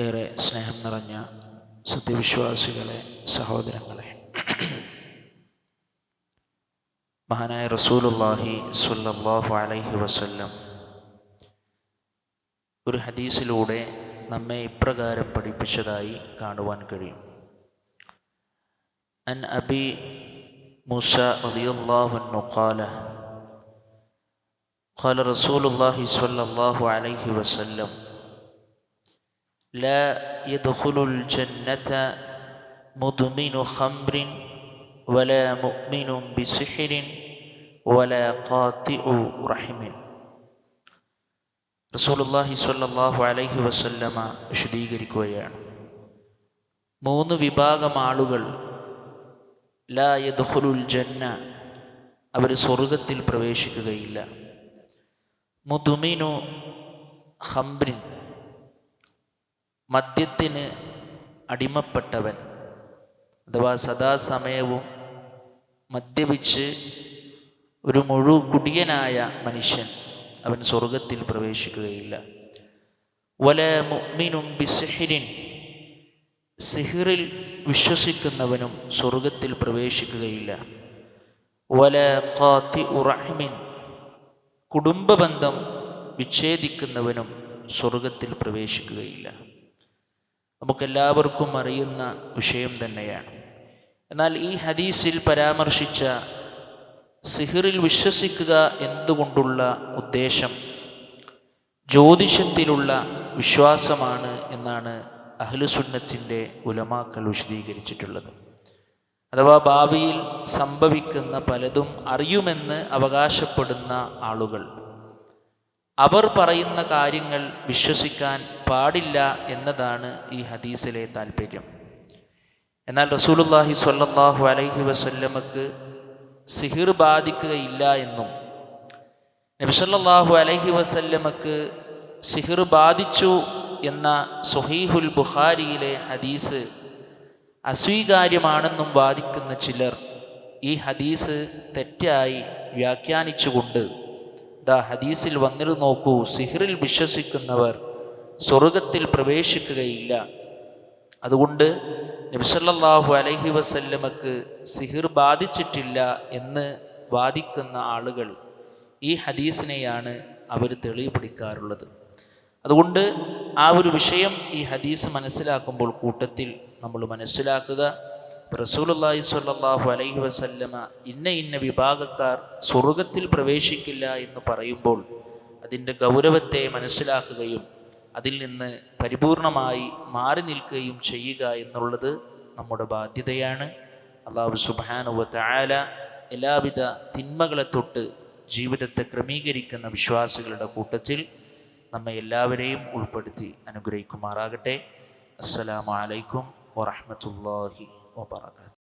ഏറെ സ്നേഹം നിറഞ്ഞ സത്യവിശ്വാസികളെ സഹോദരങ്ങളെ മഹാനായ റസൂലുല്ലാഹി സ്വല്ലല്ലാഹു അലൈഹി വസല്ലം ഒരു ഹദീസിലൂടെ നമ്മെ ഇപ്രകാരം പഠിപ്പിച്ചതായി കാണുവാൻ കഴിയും അൻ അബി മൂസ റളിയല്ലാഹു അൻഹു ഖാല قال رسول الله صلى الله عليه وسلم لا يدخل الجنة مدمن خمر ولا مؤمن بسحر ولا قاطع رحم റസൂലുള്ളാഹി സ്വല്ലല്ലാഹു അലൈഹി വസല്ലമ വിശദീകരിക്കുകയാണ് മൂന്ന് വിഭാഗം ആളുകൾ ലാ യദ്ഖുലുൽ ജന്ന അവർ സ്വർഗത്തിൽ പ്രവേശിക്കുകയില്ല മുതുമിനു ഹംബ്രിൻ മദ്യത്തിന് അടിമപ്പെട്ടവൻ അഥവാ സദാസമയവും മദ്യപിച്ച് ഒരു മുഴു കുടിയനായ മനുഷ്യൻ അവൻ സ്വർഗത്തിൽ പ്രവേശിക്കുകയില്ല. വല മുഅ്മിനും ബിസിഹിരിൻ സിഹിറിൽ വിശ്വസിക്കുന്നവനും സ്വർഗത്തിൽ പ്രവേശിക്കുകയില്ല. വല ഖാത്തി ഉറഹിമിൻ കുടുംബബന്ധം വിച്ഛേദിക്കുന്നവനും സ്വർഗത്തിൽ പ്രവേശിക്കുകയില്ല. നമുക്കെല്ലാവർക്കും അറിയുന്ന വിഷയം തന്നെയാണ്. എന്നാൽ ഈ ഹദീസിൽ പരാമർശിച്ച സിഹിറിൽ വിശ്വസിക്കുക എന്തുകൊണ്ടുള്ള ഉദ്ദേശം? ജ്യോതിഷത്തിലുള്ള വിശ്വാസമാണ് എന്നാണ് അഹ്ലുസുന്നത്തിന്റെ ഉലമാക്കൾ വിശദീകരിച്ചിട്ടുള്ളത്. അഥവാ ഭാവിയിൽ സംഭവിക്കുന്ന പലതും അറിയുമെന്ന് അവകാശപ്പെടുന്ന ആളുകൾ. അവർ പറയുന്ന കാര്യങ്ങൾ വിശ്വസിക്കാൻ പാടില്ല എന്നതാണ് ഈ ഹദീസിലെ താല്പര്യം എന്നാൽ റസൂലുല്ലാഹി സ്വല്ലല്ലാഹു അലൈഹി വസല്ലമക്ക് സിഹിർ ബാധിക്കുകയില്ല എന്നും നബിസല്ലാഹു അലൈഹി വസല്ലമക്ക് സിഹിർ ബാധിച്ചു എന്ന സ്വഹീഹുൽ ബുഖാരിയിലെ ഹദീസ് അസ്വീകാര്യമാണെന്നും വാദിക്കുന്ന ചിലർ ഈ ഹദീസ് തെറ്റായി വ്യാഖ്യാനിച്ചുകൊണ്ട് ദാ ഹദീസിൽ വന്നിരു നോക്കൂ സിഹിറിൽ വിശ്വസിക്കുന്നവർ സ്വർഗത്തിൽ പ്രവേശിക്കുകയില്ല. അതുകൊണ്ട് നബിസല്ലാഹു അലഹി വസല്ലമക്ക് സിഹിർ ബാധിച്ചിട്ടില്ല എന്ന് വാദിക്കുന്ന ആളുകൾ ഈ ഹദീസിനെയാണ് അവർ തെളിവ് പിടിക്കാറുള്ളത് അതുകൊണ്ട് ആ ഒരു വിഷയം ഈ ഹദീസ് മനസ്സിലാക്കുമ്പോൾ കൂട്ടത്തിൽ നമ്മൾ മനസ്സിലാക്കുക റസൂലുള്ളാഹി സ്വല്ലാഹു അലൈഹി വസല്ലമ ഇന്ന ഇന്ന വിഭാഗക്കാർ സ്വർഗത്തിൽ പ്രവേശിക്കില്ല എന്ന് പറയുമ്പോൾ അതിന്റെ ഗൗരവത്തെ മനസ്സിലാക്കുകയും അതിൽ നിന്ന് പരിപൂർണമായി മാറി നിൽക്കുകയും ചെയ്യുക എന്നുള്ളത് നമ്മുടെ ബാധ്യതയാണ്. അള്ളാഹു സുബാനുവ ആല എല്ലാവിധ തിന്മകളെ തൊട്ട് ജീവിതത്തെ ക്രമീകരിക്കുന്ന വിശ്വാസികളുടെ കൂട്ടത്തിൽ നമ്മെ എല്ലാവരെയും ഉൾപ്പെടുത്തി അനുഗ്രഹിക്കുമാറാകട്ടെ. അസ്സലാമലൈക്കും വറഹമത്തല്ലാഹി ওবরাকাত